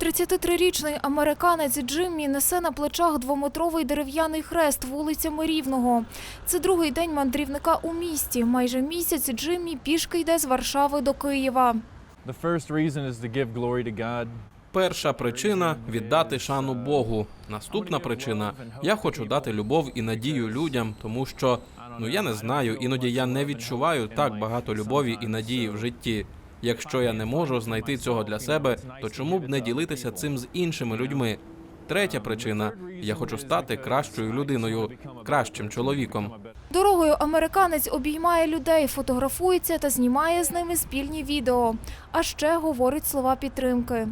33-річний американець Джиммі несе на плечах двометровий дерев'яний хрест вулицями Рівного. Це другий день мандрівника у місті. Майже місяць Джиммі пішки йде з Варшави до Києва. Перша причина віддати шану Богу. Наступна причина я хочу дати любов і надію людям, тому що ну я не знаю, іноді я не відчуваю так багато любові і надії в житті. Якщо я не можу знайти цього для себе, то чому б не ділитися цим з іншими людьми? Третя причина я хочу стати кращою людиною, кращим чоловіком. Дорогою американець обіймає людей, фотографується та знімає з ними спільні відео. А ще говорить слова підтримки.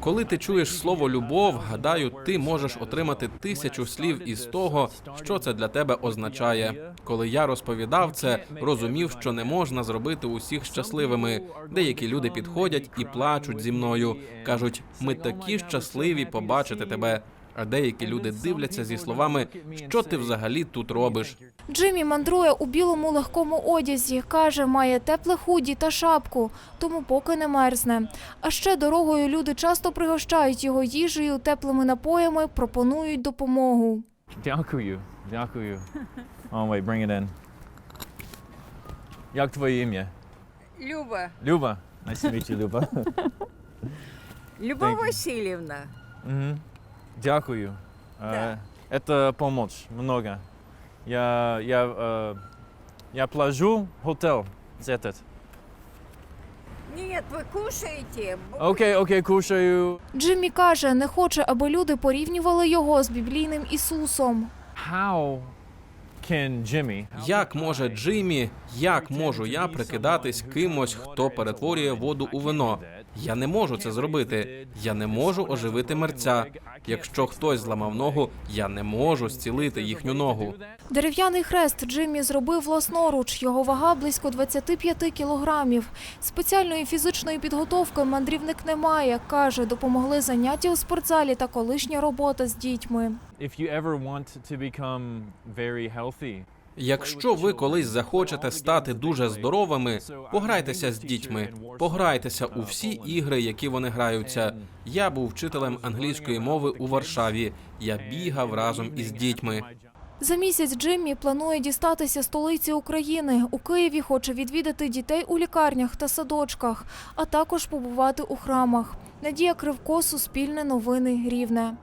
Коли ти чуєш слово любов, гадаю, ти можеш отримати тисячу слів із того, що це для тебе означає. Коли я розповідав це, розумів, що не можна зробити усіх щасливими. Деякі люди підходять і плачуть зі мною. кажуть, ми такі щасливі побачити тебе. А деякі люди дивляться зі словами, що ти взагалі тут робиш. Джиммі мандрує у білому легкому одязі. Каже, має тепле худі та шапку, тому поки не мерзне. А ще дорогою люди часто пригощають його їжею, теплими напоями, пропонують допомогу. дякую, дякую. Oh, wait, bring it in. Як твоє ім'я? Люба, Люба. Nice to meet you, Люба. Люба Thank you. Васильевна. Мгм. Дякую. Да. Э, Это помочь много. Я, я, э, я плажу хотел этот. Нет, вы кушаете. Окей, окей, кушаю. Джиммі каже, не хоче, аби люди порівнювали його з біблійним Ісусом. How can Jimmy як може Джиммі, як можу я прикидатись кимось, хто перетворює воду у вино? Я не можу це зробити. Я не можу оживити мерця. Якщо хтось зламав ногу, я не можу зцілити їхню ногу. Дерев'яний хрест Джиммі зробив власноруч. Його вага близько 25 кілограмів. Спеціальної фізичної підготовки мандрівник не має. Каже, допомогли заняття у спортзалі та колишня робота з дітьми. Якщо ви колись захочете стати дуже здоровими, пограйтеся з дітьми, пограйтеся у всі ігри, які вони граються. Я був вчителем англійської мови у Варшаві. Я бігав разом із дітьми. За місяць Джиммі планує дістатися столиці України. У Києві хоче відвідати дітей у лікарнях та садочках, а також побувати у храмах. Надія Кривко, Суспільне новини, Рівне.